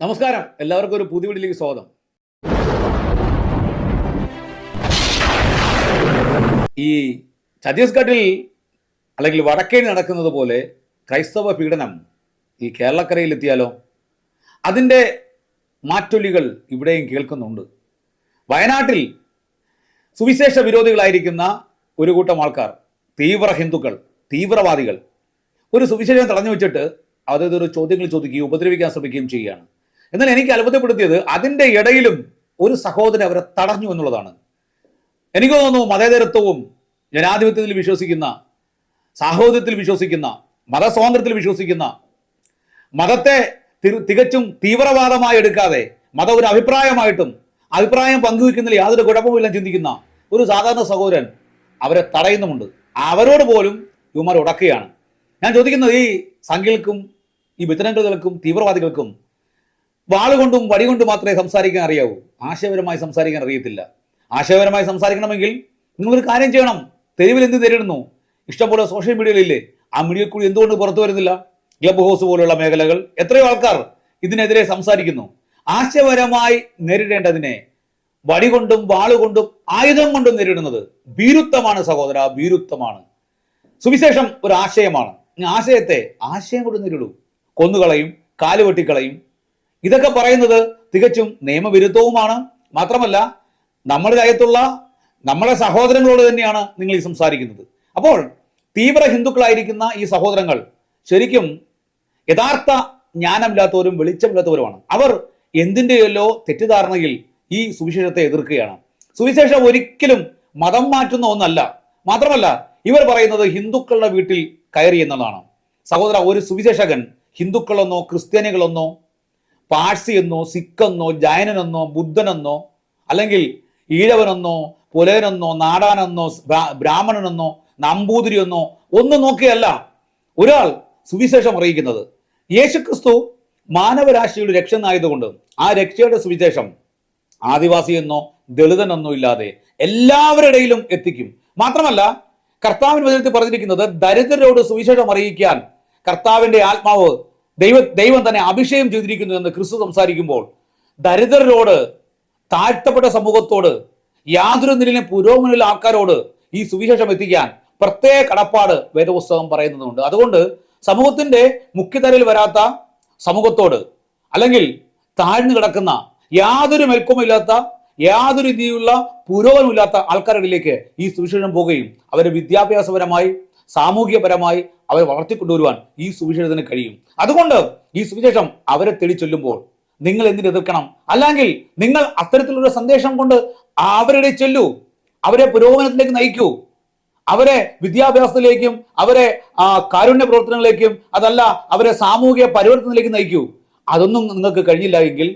നമസ്കാരം. എല്ലാവർക്കും ഒരു പുതിയ വീട്ടിലേക്ക് സ്വാഗതം. ഈ ഛത്തീസ്ഗഡിൽ അല്ലെങ്കിൽ വടക്കേണി നടക്കുന്നത് പോലെ ക്രൈസ്തവ പീഡനം ഈ കേരളക്കരയിൽ എത്തിയാലോ? അതിന്റെ മാറ്റൊലികൾ ഇവിടെയും കേൾക്കുന്നുണ്ട്. വയനാട്ടിൽ സുവിശേഷ വിരോധികളായിരിക്കുന്ന ഒരു കൂട്ടം ആൾക്കാർ തീവ്ര ഹിന്ദുക്കൾ തീവ്രവാദികൾ. ഒരു സുവിശേഷം തടഞ്ഞു വെച്ചിട്ട് അതായത് ഒരു ചോദ്യങ്ങൾ ചോദിക്കുകയും ഉപദ്രവിക്കാൻ ശ്രമിക്കുകയും ചെയ്യുകയാണ്. എന്നാൽ എനിക്ക് അത്ഭുതപ്പെടുത്തിയത് അതിന്റെ ഇടയിലും ഒരു സഹോദരൻ അവരെ തടഞ്ഞു എന്നുള്ളതാണ്. എനിക്ക് തോന്നുന്നു മതേതരത്വവും ജനാധിപത്യത്തിൽ വിശ്വസിക്കുന്ന സാഹോദര്യത്തിൽ വിശ്വസിക്കുന്ന മതസ്വാതന്ത്ര്യത്തിൽ വിശ്വസിക്കുന്ന മതത്തെ തികച്ചും തീവ്രവാദമായി എടുക്കാതെ മതം ഒരു അഭിപ്രായമായിട്ടും അഭിപ്രായം പങ്കുവെക്കുന്നതിൽ യാതൊരു കുഴപ്പമില്ല ചിന്തിക്കുന്ന ഒരു സാധാരണ സഹോദരൻ അവരെ തടയുന്നുമുണ്ട്. അവരോട് പോലും ഇവന്മാർ ഉടക്കുകയാണ്. ഞാൻ ചോദിക്കുന്നത് ഈ സംഖ്യകൾക്കും ഈ ബിത്തനങ്ങൾക്കും തീവ്രവാദികൾക്കും വാളുകൊണ്ടും വടികൊണ്ടും മാത്രമേ സംസാരിക്കാൻ അറിയാവൂ. ആശയപരമായി സംസാരിക്കാൻ അറിയത്തില്ല. ആശയപരമായി സംസാരിക്കണമെങ്കിൽ നിങ്ങളൊരു കാര്യം ചെയ്യണം. തെരുവിൽ എന്ത് നേരിടുന്നു? ഇഷ്ടംപോലെ സോഷ്യൽ മീഡിയയിലില്ലേ ആ മീഡിയയിൽ കൂടി എന്തുകൊണ്ട് പുറത്തു വരുന്നില്ല? ക്ലബ് ഹൗസ് പോലുള്ള മേഖലകൾ. എത്രയോ ആൾക്കാർ ഇതിനെതിരെ സംസാരിക്കുന്നു. ആശയപരമായി നേരിടേണ്ടതിനെ വടി കൊണ്ടും വാളുകൊണ്ടും ആയുധം കൊണ്ടും നേരിടുന്നത് ഭീരുത്വമാണ് സഹോദര ഭീരുത്വമാണ്. സുവിശേഷം ഒരു ആശയമാണ്. ആശയത്തെ ആശയം കൊണ്ട് നേരിടൂ. കൊന്നുകളയും കാലുവെട്ടിക്കളയും ഇതൊക്കെ പറയുന്നത് തികച്ചും നിയമവിരുദ്ധവുമാണ്. മാത്രമല്ല നമ്മുടെ രാജ്യത്തുള്ള നമ്മുടെ സഹോദരങ്ങളോട് തന്നെയാണ് നിങ്ങൾ ഈ സംസാരിക്കുന്നത്. അപ്പോൾ തീവ്ര ഹിന്ദുക്കളായിരിക്കുന്ന ഈ സഹോദരങ്ങൾ ശരിക്കും യഥാർത്ഥ ജ്ഞാനമില്ലാത്തവരും വെളിച്ചമില്ലാത്തവരുമാണ്. അവർ എന്തിന്റെയല്ലോ തെറ്റിദ്ധാരണയിൽ ഈ സുവിശേഷത്തെ എതിർക്കുകയാണ്. സുവിശേഷം ഒരിക്കലും മതം മാറ്റുന്ന ഒന്നല്ല. മാത്രമല്ല ഇവർ പറയുന്നത് ഹിന്ദുക്കളുടെ വീട്ടിൽ കയറി എന്നതാണ്. സഹോദര ഒരു സുവിശേഷകൻ ഹിന്ദുക്കളെന്നോ ക്രിസ്ത്യാനികളെന്നോ പാഴ്സി എന്നോ സിക്കെന്നോ ജൈനനെന്നോ ബുദ്ധനെന്നോ അല്ലെങ്കിൽ ഈഴവനെന്നോ പുലയനെന്നോ നാടാനെന്നോ ബ്രാഹ്മണനെന്നോ നമ്പൂതിരി എന്നോ ഒന്നും നോക്കിയല്ല ഒരാൾ സുവിശേഷം അറിയിക്കുന്നത്. യേശുക്രിസ്തു മാനവരാശിയുടെ രക്ഷനായതുകൊണ്ട് ആ രക്ഷയുടെ സുവിശേഷം ആദിവാസി എന്നോ ദളിതനെന്നോ ഇല്ലാതെ എല്ലാവരുടെയിലും എത്തിക്കും. മാത്രമല്ല കർത്താവിന് വചനത്തിൽ പറഞ്ഞിരിക്കുന്നത് ദരിദ്രരോട് സുവിശേഷം അറിയിക്കാൻ കർത്താവിന്റെ ആത്മാവ് ദൈവ ദൈവം തന്നെ അഭിഷേകം ചെയ്തിരിക്കുന്നു എന്ന് ക്രിസ്തു സംസാരിക്കുമ്പോൾ ദരിദ്രരോട് താഴ്ത്തപ്പെട്ട സമൂഹത്തോട് യാതൊരു നിലയിലും പുരോഗമനമുള്ള ആൾക്കാരോട് ഈ സുവിശേഷം എത്തിക്കാൻ പ്രത്യേക കടപ്പാട് വേദപുസ്തകം പറയുന്നതുകൊണ്ട് അതുകൊണ്ട് സമൂഹത്തിന്റെ മുഖ്യതരയിൽ വരാത്ത സമൂഹത്തോട് അല്ലെങ്കിൽ താഴ്ന്നു കിടക്കുന്ന യാതൊരു മേൽക്കുമില്ലാത്ത യാതൊരു രീതിയിലുള്ള പുരോഗമനമില്ലാത്ത ആൾക്കാരുടെ ഈ സുവിശേഷം പോവുകയും അവരെ വിദ്യാഭ്യാസപരമായി സാമൂഹികപരമായി അവരെ വളർത്തിക്കൊണ്ടുവരുവാൻ ഈ സുവിശേഷത്തിന് കഴിയും. അതുകൊണ്ട് ഈ സുവിശേഷം അവരെ തെളിച്ചൊല്ലുമ്പോൾ ചൊല്ലുമ്പോൾ നിങ്ങൾ എന്തിന് എതിർക്കണം? അല്ലെങ്കിൽ നിങ്ങൾ അത്തരത്തിലുള്ള സന്ദേശം കൊണ്ട് അവരുടെ ചെല്ലൂ. അവരെ പുരോഗമനത്തിലേക്ക് നയിക്കൂ. അവരെ വിദ്യാഭ്യാസത്തിലേക്കും അവരെ കാരുണ്യ പ്രവർത്തനങ്ങളിലേക്കും അതല്ല അവരെ സാമൂഹിക പരിവർത്തനത്തിലേക്ക് നയിക്കൂ. അതൊന്നും നിങ്ങൾക്ക് കഴിഞ്ഞില്ല എങ്കിൽ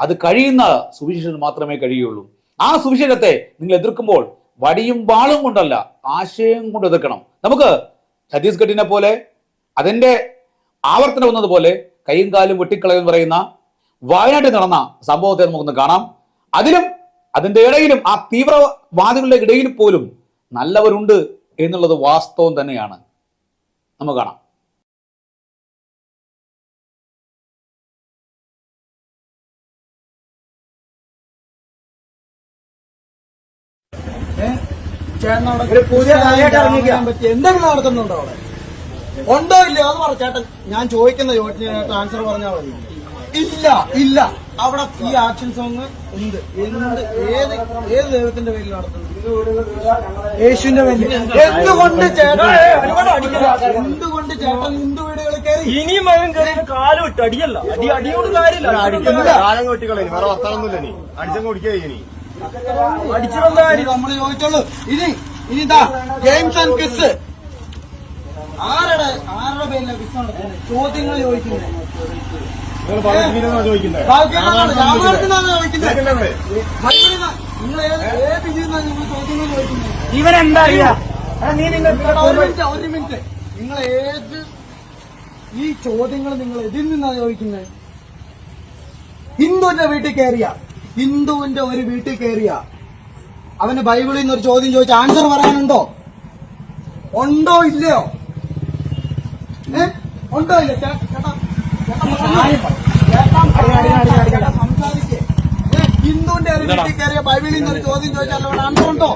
അത് കഴിയുന്ന സുവിശേഷത്തിന് മാത്രമേ കഴിയുള്ളൂ. ആ സുവിശേഷത്തെ നിങ്ങൾ എതിർക്കുമ്പോൾ വടിയും വാളും കൊണ്ടല്ല ആശയം കൊണ്ട് എതിർക്കണം. നമുക്ക് ഛത്തീസ്ഗഡിനെ പോലെ അതിന്റെ ആവർത്തനം വന്നതുപോലെ കൈയും കാലും വെട്ടിക്കളയെന്ന് പറയുന്ന വയനാട്ടിൽ നടന്ന സംഭവത്തെ നമുക്കൊന്ന് കാണാം. അതിലും അതിന്റെ ഇടയിലും ആ തീവ്രവാദികളുടെ ഇടയിൽ പോലും നല്ലവരുണ്ട് എന്നുള്ളത് വാസ്തവം തന്നെയാണ്. നമുക്ക് കാണാം. എന്തെങ്കിലും നടത്തുന്നുണ്ടോ അവിടെ ഉണ്ടോ ഇല്ല അത് പറ ചേട്ടൻ ഞാൻ ചോദിക്കുന്ന ചോദ്യത്തിന് ആൻസർ പറഞ്ഞാൽ മതി ഇല്ല ഇല്ല അവിടെ ഈ ആക്ഷൻ സോങ് ഉണ്ട് എന്ത് ഏത് ഏത് ദൈവത്തിന്റെ പേരിൽ നടത്തുന്നു യേശുവിന്റെ പേരിൽ എന്തുകൊണ്ട് ചേട്ടൻ. എന്തുകൊണ്ട് ചേട്ടൻ ഹിന്ദു വീടുകളിൽ കയറി ഇനിയും മകൻ കയറി കാലം ഇട്ട് അടിയല്ല അടി അടിയോട് കാര്യമില്ല അടിക്കുന്നില്ല. കാലം കൊട്ടിക്കളയും വേറെ വർത്താനൊന്നുമില്ല നീ അടിച്ചങ്ങ് കുടിക്കുക ഇനി അടിച്ചിട്ടുള്ള കാര്യം നമ്മൾ ചോദിച്ചോളൂ. ഇനി ഇനി ഇതാ ഗെയിംസ് ആൻഡ് കിസ് ആരുടെ ആരുടെ പേരിലെ കിസ് ചോദ്യങ്ങൾ ചോദിക്കുന്നത്. ഇവനെന്താ അറിയാ? നീ നിങ്ങൾ ഒരു മിനിറ്റ് ഒരു മിനിറ്റ്. നിങ്ങൾ ഏത് ഈ ചോദ്യങ്ങൾ നിങ്ങൾ എതിൽ നിന്നാണ് ചോദിക്കുന്നത്? ഹിന്ദുവിന്റെ വീട്ടിൽ കയറിയ ഹിന്ദുവിന്റെ ഒരു വീട്ടിൽ കയറിയ. അവന് ബൈബിളിൽ നിന്ന് ഒരു ചോദ്യം ചോദിച്ച ആൻസർ പറയാനുണ്ടോ? ഉണ്ടോ ഇല്ലയോ? ഉണ്ടോ ഇല്ല? ചേട്ടാ സംസാരിക്കേ. ഹിന്ദുവിന്റെ ഒരു വീട്ടിൽ കയറിയ ബൈബിളിൽ നിന്ന് ഒരു ചോദ്യം ചോദിച്ചാൽ ആൻസർ ഉണ്ടോ?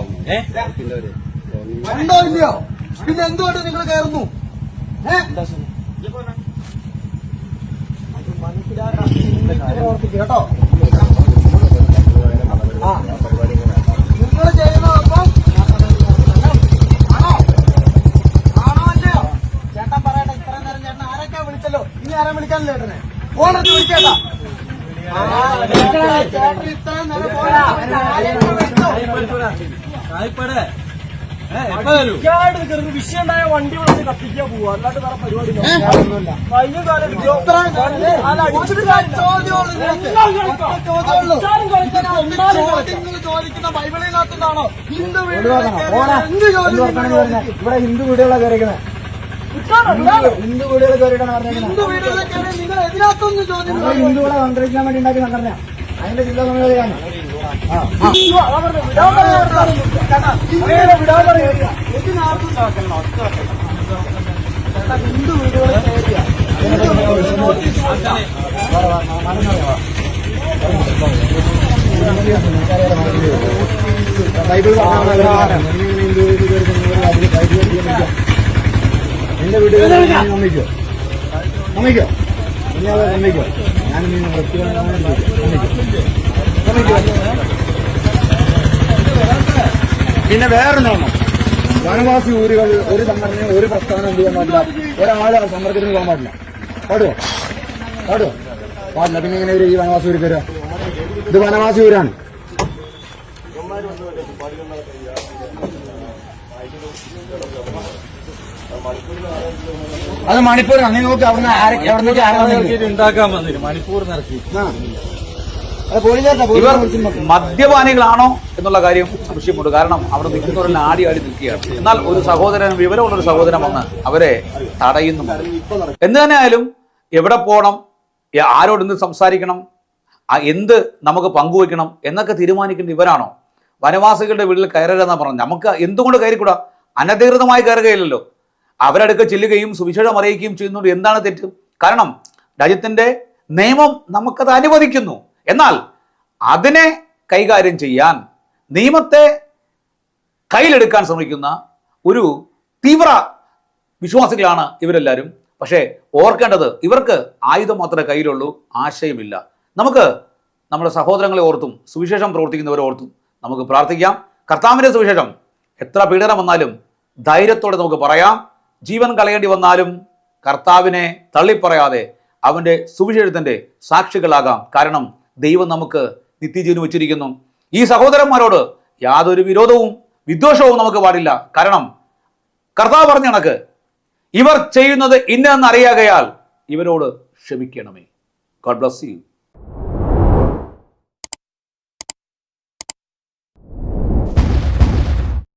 ഉണ്ടോ ഇല്ലയോ? പിന്നെ എന്തുകൊണ്ട് നിങ്ങൾ കയറുന്നു? മനസ്സിലാക്കാൻ കേട്ടോ. വിളിക്കാനില്ല ചേട്ടനെ ഫോണെടുത്ത് വിളിക്കേട്ടാ വിഷയം ഉണ്ടായ വണ്ടി വിളിച്ച് കത്തിക്കാൻ പോവാ. അല്ലാണ്ട് വേറെ പരിപാടി കഴിഞ്ഞ കാലം ചോദിക്കുന്ന ബൈബിളിനകത്തുനിന്നാണോ? ഹിന്ദു എന്ത് ഇവിടെ ഹിന്ദു വീടുകളാണ് കയറിക്കണേ വിടാലോ. ഹിന്ദു വീടുകൾ കയറിയിട്ടാണ് പറഞ്ഞേക്കുന്നത് ഹിന്ദു കയറി നിങ്ങൾ എതിനകത്തൊന്നും ഹിന്ദുക്കളെ സംരക്ഷിക്കാൻ വേണ്ടി ഉണ്ടാക്കി സംഘടന അതിന്റെ ജില്ലാ സമിതിയാണ് അയ്യോ, അതാ പറഞ്ഞത്, വിടാൻ പറഞ്ഞത്. ഇങ്ങനെ വിടാൻ പറയുക ഇതിനകത്തും ചേട്ടാ, ഹിന്ദു കയറിയ ഹിന്ദു വീടുകളിൽ നോട്ടീസ് കൊടുക്കാം. ബൈബിൾ എന്റെ വീടുകളിൽ സമ്മതിക്കോ? സമ്മതിക്കോ? ഇനി അത് സമ്മതിക്കോ? ഞാൻ നീ പിന്നെ വേറെ നിയമം. വനവാസി ഊരുകൾ ഒരു സംഘടനയും ഒരു പ്രസ്ഥാനം എന്ത് ചെയ്യാൻ പാടില്ല. ഒരാളെ സമ്മർദ്ദത്തിന് പോകാൻ പാടില്ല. പാടുവോ? പാടുവോ? പാടില്ല. പിന്നെ ഇങ്ങനെ ഒരു ഈ വനവാസി ഊരി കയറുക ഇത് വനവാസി ഊരാണ്. അത് മണിപ്പൂരാണ്. നീ നോക്കി അവിടുന്ന് ആരെ എവിടെ ആരെ ഉണ്ടാക്കാൻ വന്നില്ല മണിപ്പൂർ നിറക്കി ഇവർ മദ്യപാനികളാണോ എന്നുള്ള കാര്യം സംശയമുണ്ട് കാരണം അവിടെ നിൽക്കുന്നവരെല്ലാം ആടി ആടി നിൽക്കുകയാണ്. എന്നാൽ ഒരു സഹോദരൻ വിവരമുള്ള ഒരു സഹോദരൻ വന്ന് അവരെ തടയുന്നുമുണ്ട് എന്ന് തന്നെ ആയാലും എവിടെ പോകണം? ആരോട് എന്ത് സംസാരിക്കണം? എന്ത് നമുക്ക് പങ്കുവെക്കണം എന്നൊക്കെ തീരുമാനിക്കേണ്ട ഇവരാണോ? വനവാസികളുടെ വീട്ടിൽ കയറരുതെന്നാ പറഞ്ഞു നമുക്ക് എന്തുകൊണ്ട് കയറിക്കൂടാ? അനധികൃതമായി കയറുകയില്ലല്ലോ. അവരടുക്ക ചെല്ലുകയും സുവിശേഷം അറിയിക്കുകയും ചെയ്യുന്നുണ്ട്. എന്താണ് തെറ്റ്? കാരണം രാജ്യത്തിന്റെ നിയമം നമുക്കത് അനുവദിക്കുന്നു. എന്നാൽ അതിനെ കൈകാര്യം ചെയ്യാൻ നിയമത്തെ കയ്യിലെടുക്കാൻ ശ്രമിക്കുന്ന ഒരു തീവ്ര വിശ്വാസികളാണ് ഇവരെല്ലാവരും. പക്ഷേ ഓർക്കേണ്ടത് ഇവർക്ക് ആയുധം മാത്രമേ കയ്യിലുള്ളൂ ആശയമില്ല. നമുക്ക് നമ്മുടെ സഹോദരങ്ങളെ ഓർത്തും സുവിശേഷം പ്രവർത്തിക്കുന്നവരെ ഓർത്തും നമുക്ക് പ്രാർത്ഥിക്കാം. കർത്താവിന്റെ സുവിശേഷം എത്ര പീഡനം വന്നാലും ധൈര്യത്തോടെ നമുക്ക് പറയാം. ജീവൻ കളയേണ്ടി വന്നാലും കർത്താവിനെ തള്ളിപ്പറയാതെ അവന്റെ സുവിശേഷത്തിന്റെ സാക്ഷികളാകാം. കാരണം ദൈവം നമുക്ക് നിത്യജീവൻ വെച്ചിരിക്കുന്നു. ഈ സഹോദരന്മാരോട് യാതൊരു വിരോധവും വിദ്വേഷവും നമുക്ക് പാടില്ല. കാരണം കർത്താവ് പറഞ്ഞ കണക്ക് ഇവർ ചെയ്യുന്നത് ഇന്നെന്നറിയാകയാൽ ഇവരോട് ക്ഷമിക്കണമേ. God bless you